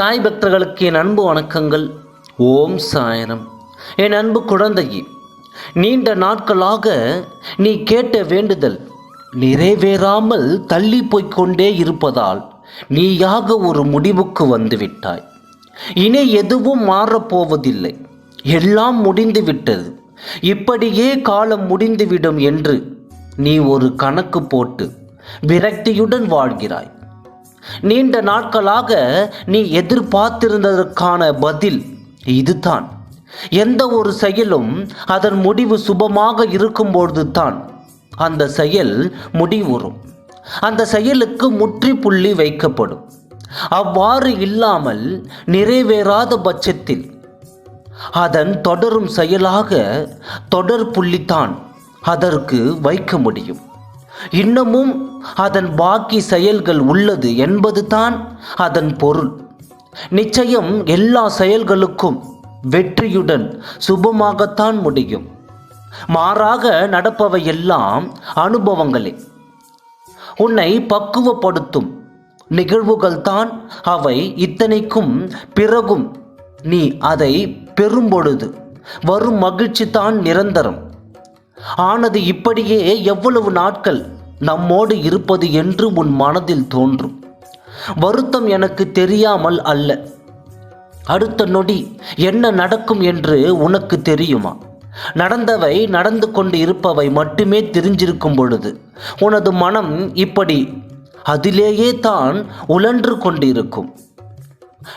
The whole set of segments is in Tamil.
சாய் பக்தர்களுக்கு என் அன்பு வணக்கங்கள். ஓம் சாயனம். என் அன்பு குழந்தை நீண்ட நாட்களாக நீ கேட்ட வேண்டுதல் நிறைவேறாமல் தள்ளி போய்க் கொண்டே இருப்பதால் நீயாக ஒரு முடிவுக்கு வந்துவிட்டாய். இனி எதுவும் மாறப்போவதில்லை. எல்லாம் முடிந்துவிட்டது. இப்படியே காலம் முடிந்துவிடும் என்று நீ ஒரு கணக்கு போட்டு விரக்தியுடன் வாழ்கிறாய். நீண்ட நாட்களாக நீ எதிர்பார்த்திருந்ததற்கான பதில் இதுதான். எந்த ஒரு செயலும் அதன் முடிவு சுபமாக இருக்கும்பொழுது தான் அந்த செயல் முடிவுறும். அந்த செயலுக்கு முற்றுப்புள்ளி வைக்கப்படும். அவ்வாறு இல்லாமல் நிறைவேறாத பட்சத்தில் அதன் தொடரும் செயலாக தொடர் புள்ளித்தான் அதற்கு வைக்க முடியும். இன்னமும் அதன் பாக்கி செயல்கள் உள்ளது என்பது தான் அதன் பொருள். நிச்சயம் எல்லா செயல்களுக்கும் வெற்றியுடன் சுபமாகத்தான் முடியும். மாறாக நடப்பவை எல்லாம் அனுபவங்களே. உன்னை பக்குவப்படுத்தும் நிகழ்வுகள்தான் அவை இத்தனைக்கும் பிறகும். நீ அதை பெறும்பொழுது வரும் மகிழ்ச்சி தான் நிரந்தரம். ஆனது இப்படியே எவ்வளவு நாட்கள் நம்மோடு இருப்பது என்று உன் மனதில் தோன்றும். வருத்தம் எனக்கு தெரியாமல் அல்ல. அடுத்த நொடி என்ன நடக்கும் என்று உனக்கு தெரியுமா? நடந்தவை நடந்து கொண்டு இருப்பவை மட்டுமே தெரிஞ்சிருக்கும் பொழுது உனது மனம் இப்படி அதிலேயே தான் உழன்று கொண்டிருக்கும்.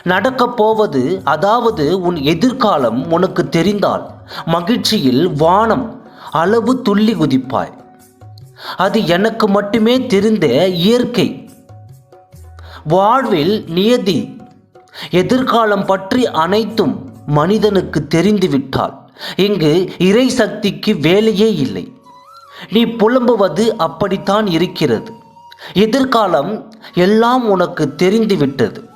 நடக்கப் போவது அதாவது உன் எதிர்காலம் உனக்கு தெரிந்தால் மகிழ்ச்சியில் வானம் அளவு துள்ளி குதிப்பாய். அது எனக்கு மட்டுமே தெரிந்த இயற்கை. வாழ்வில் நியதி எதிர்காலம் பற்றி அனைத்தும் மனிதனுக்கு தெரிந்துவிட்டால் இங்கு இறை சக்திக்கு வேலையே இல்லை. நீ புலம்புவது அப்படித்தான் இருக்கிறது. எதிர்காலம் எல்லாம் உனக்கு தெரிந்துவிட்டது.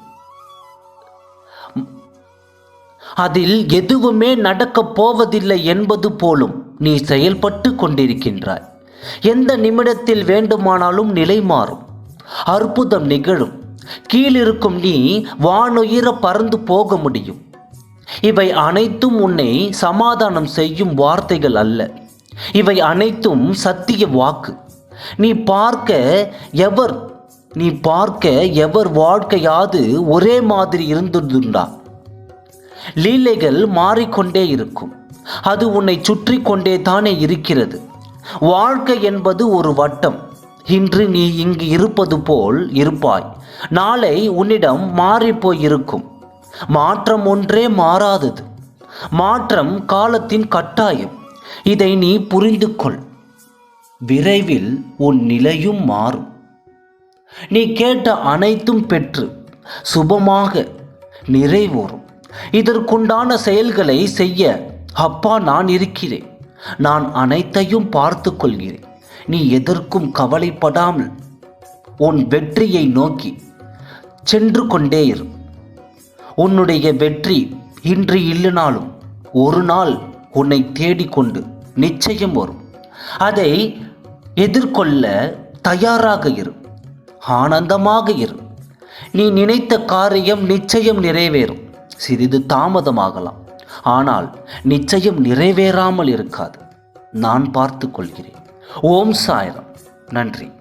அதில் எதுவுமே நடக்கப் போவதில்லை என்பது போலும் நீ செயல்பட்டு கொண்டிருக்கின்றாய். எந்த நிமிடத்தில் வேண்டுமானாலும் நிலை மாறும். அற்புதம் நிகழும். கீழிருக்கும் நீ வானுயிர பறந்து போக முடியும். இவை அனைத்தும் உன்னை சமாதானம் செய்யும் வார்த்தைகள் அல்ல. இவை அனைத்தும் சத்திய வாக்கு. நீ பார்க்க எவர் நீ பார்க்க எவர் வாழ்க்கையாது ஒரே மாதிரி இருந்ததுண்டா. லீலைகள் மாறிக்கொண்டே இருக்கும். அது உன்னை சுற்றி கொண்டே தானே இருக்கிறது. வாழ்க்கை என்பது ஒரு வட்டம். இன்று நீ இங்கு இருப்பது போல் இருப்பாய். நாளை உன்னிடம் மாறிப்போய் இருக்கும். மாற்றம் ஒன்றே மாறாதது. மாற்றம் காலத்தின் கட்டாயம். இதை நீ புரிந்து கொள். விரைவில் உன் நிலையும் மாறும். நீ கேட்ட அனைத்தும் பெற்று சுபமாக நிறைவேறும். இதற்குண்டான செயல்களை செய்ய அப்பா நான் இருக்கிறேன். நான் அனைத்தையும் பார்த்து கொள்கிறேன் நீ எதற்கும் கவலைப்படாமல் உன் வெற்றியை நோக்கி சென்று கொண்டே இரு. உன்னுடைய வெற்றி இன்று இல்லைனாலும் ஒரு நாள் உன்னை தேடிக்கொண்டு நிச்சயம் வரும். அதை எதிர்கொள்ள தயாராக இரு. ஆனந்தமாக இரு. நீ நினைத்த காரியம் நிச்சயம் நிறைவேறும். சிறிது தாமதமாகலாம். ஆனால் நிச்சயம் நிறைவேறாமல் இருக்காது. நான் பார்த்து கொள்கிறேன். ஓம் சாயரம். நன்றி.